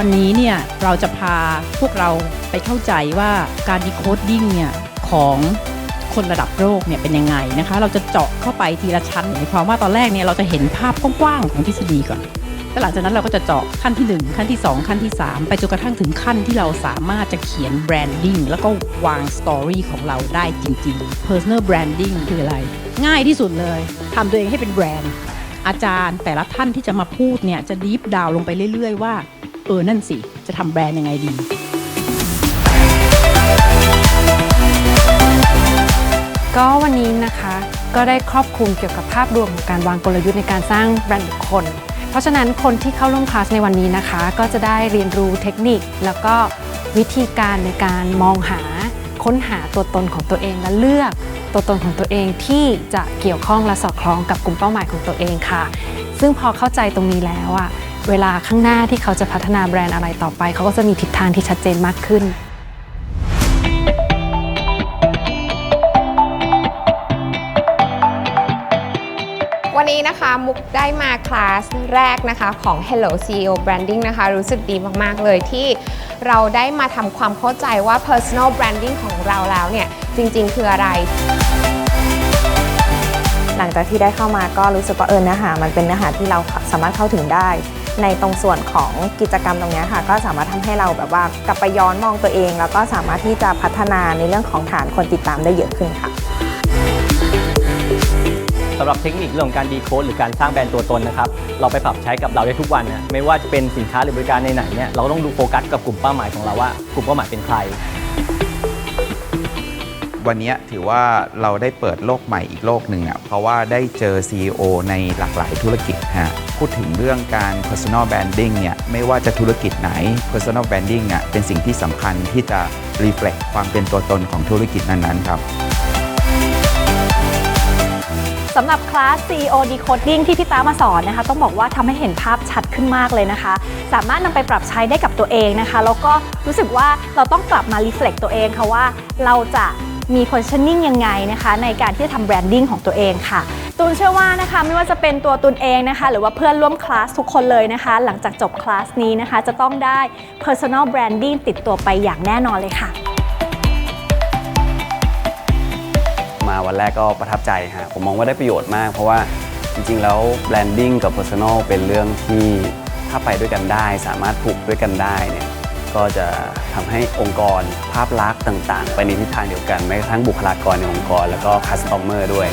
วันนี้เนี่ยเราจะพาพวกเราไปเข้าใจว่าการดีโคดดิ้งเนี่ยของคนระดับโลกเนี่ยเป็นยังไงนะคะ เราจะเจาะเข้าไปทีละชั้นหมายความว่าตอนแรกเนี่ยเราจะเห็นภาพกว้างๆของทฤษฎีก่อนแล้วหลังจากนั้นเราก็จะเจาะขั้นที่ 1 ขั้นที่ 2 ขั้นที่ 3 ไปจนกระทั่งถึงขั้นที่เราสามารถจะเขียนแบรนดิ้งแล้วก็วางสตอรี่ของเราได้จริงๆ personal branding คืออะไร ง่ายที่สุดเลยทำตัวเองให้เป็นแบรนด์อาจารย์แต่ละท่านที่จะมาพูดเนี่ยจะดีฟดาวลงไปเรื่อย ๆ ว่า เออ นั่นสิ จะทำแบรนด์ยังไงดี ก็วันนี้นะคะก็ได้ครอบคลุมเกี่ยวกับภาพรวมของการวางกลยุทธ์ในการสร้างแบรนด์บุคคล เพราะฉะนั้นคนที่เข้าร่วมคลาสในวันนี้นะคะ ก็จะได้เรียนรู้เทคนิค แล้วก็วิธีการในการมองหาค้นหาตัวตนของตัวเองและเลือกตัวตนของตัวเองที่จะเกี่ยวข้องและสอดคล้องกับกลุ่มเป้าหมายของตัวเองค่ะ ซึ่งพอเข้าใจตรงนี้แล้วอะ เวลาข้างหน้าที่เขาจะพัฒนาแบรนด์อะไรต่อไป เขาก็จะมีทิศทางที่ชัดเจนมากขึ้นวันนี้นะคะ มุกได้มาคลาสแรกนะคะของ Hello CEO Branding นะคะ รู้สึกดีมาก ๆ เลยที่เราได้มาทำความเข้าใจว่า Personal Branding ของเราแล้วเนี่ย จริง ๆ คืออะไร หลังจากที่ได้เข้ามาก็รู้สึกว่าเออเนื้อหา มันเป็นเนื้อหาที่เราสามารถเข้าถึงได้ ในตรงส่วนของกิจกรรมตรงนี้ค่ะ ก็สามารถทำให้เราแบบว่ากลับไปย้อนมองตัวเอง แล้วก็สามารถที่จะพัฒนาในเรื่องของฐานคนติดตามได้เยอะขึ้นค่ะสำหรับเทคนิคเรื่องการดีโคดหรือการสร้างแบรนด์ตัวตนนะครับ เราไปปรับใช้กับเราได้ทุกวันนะไม่ว่าจะเป็นสินค้าหรือบริการในไหนเนี่ยเราก็ต้องดูโฟกัสกับกลุ่มเป้าหมายของเราว่ากลุ่มเป้าหมายเป็นใคร วันนี้ถือว่าเราได้เปิดโลกใหม่อีกโลกหนึ่งอะเพราะว่าได้เจอ CEO ในหลากหลายธุรกิจฮะพูดถึงเรื่องการ personal branding เนี่ยไม่ว่าจะธุรกิจไหน personal branding อะเป็นสิ่งที่สำคัญที่จะ reflect ความเป็นตัวตนของธุรกิจนั้นๆครับสำหรับคลาส CEO Decoding ที่พี่ตามาสอนนะคะ ต้องบอกว่าทำให้เห็นภาพชัดขึ้นมากเลยนะคะ สามารถนำไปปรับใช้ได้กับตัวเองนะคะ แล้วก็รู้สึกว่าเราต้องกลับมา reflect ตัวเองค่ะว่าเราจะ มี positioning ยังไงนะคะในการที่จะทำ branding ของตัวเองค่ะตูนเชื่อว่านะคะไม่ว่าจะเป็นตัวตูนเองนะคะหรือว่าเพื่อนร่วมคลาสทุกคนเลยนะคะ หลังจากจบคลาสนี้นะคะจะต้องได้ personal branding ติดตัวไปอย่างแน่นอนเลยค่ะ มาวันแรกก็ประทับใจฮะผมมองว่าได้ประโยชน์มาก เพราะว่าจริงๆ แล้วแบรนดิ้งกับ Personal เป็นเรื่องที่ถ้าไปด้วยกันได้ สามารถผูกด้วยกันได้เนี่ย ก็จะทำให้องค์กรภาพลักษณ์ต่าง ๆ ไปในทิศทางเดียวกันแม้กระทั่งบุคลากรในองค์กร แล้วก็คัสตอมเมอร์ด้วย